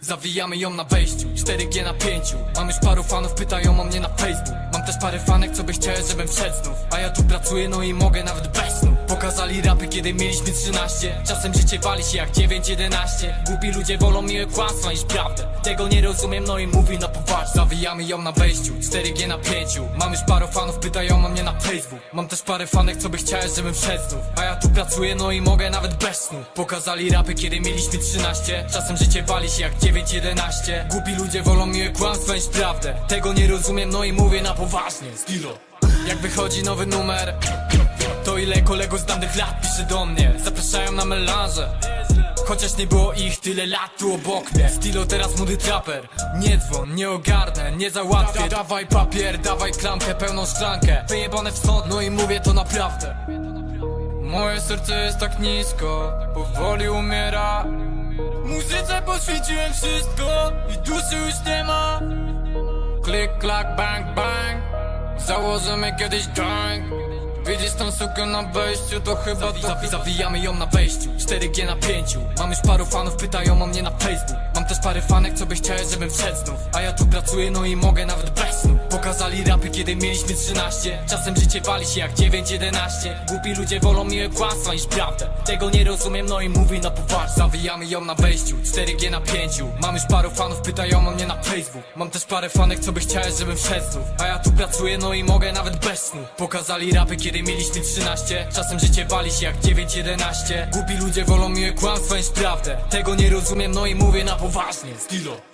Zawijamy ją na wejściu, 4G na pięciu. Mam już paru fanów, pytają o mnie na Facebook. Mam też parę fanek, co by chciały, żebym wszedł znów. A ja tu pracuję, no i mogę nawet bez snu. Pokazali rapy, kiedy mieliśmy 13 Czasem życie wali się jak 9-11 Głupi ludzie wolą miłe kłamstwa niż prawdę. Tego nie rozumiem, no i mówi na poważnie. Zawijamy ją na wejściu 4G na pięciu. Mam już paru fanów, pytają o mnie na Facebook Mam też parę fanek, co by chciały, żebym wszedł znów. A ja tu pracuję, no i mogę nawet bez snu. Pokazali rapy, kiedy mieliśmy 13 Czasem życie wali się jak 9-11 Głupi ludzie wolą miłe kłamstwa niż prawdę. Tego nie rozumiem, no i mówię na poważnie. Stilo Jak wychodzi nowy numer To ile kolegów z danych lat pisze do mnie. Zapraszają na melanże. Chociaż nie było ich tyle lat tu obok mnie. Stilo teraz młody traper. Nie dzwon, nie ogarnę, nie załatwię. Dawaj papier, dawaj klamkę, pełną szklankę. Wyjebane w sąd, no i mówię to naprawdę. Moje serce jest tak nisko, powoli umiera. Muzyce poświęciłem wszystko i duszy już nie ma. Klik, klak, bang, bang. Założymy kiedyś gang tą sukę na wejściu, to chyba to Zawi Zawijamy ją na wejściu, 4G na pięciu. Mam już paru fanów, pytają o mnie na Facebook. Mam też parę fanek, co by chciały, żebym wszedł znów. A ja tu pracuję, no i mogę nawet bez snu Pokazali rapy, kiedy mieliśmy 13 Czasem życie wali się jak 9-11 Głupi ludzie wolą miłe kłamstwa niż prawdę. Tego nie rozumiem, no i mówi na poważnie. Zawijamy ją na wejściu, 4G na pięciu. Mam już paru fanów, pytają o mnie na Facebook. Mam też parę fanek, co by chciały, żebym wszedł A ja tu pracuję, no i mogę nawet bez snu. Pokazali rapy, kiedy mieliśmy 13 Czasem życie wali się jak 9-11 Głupi ludzie wolą miłe kłamstwa niż prawdę. Tego nie rozumiem, no i mówię na poważnie. Stilo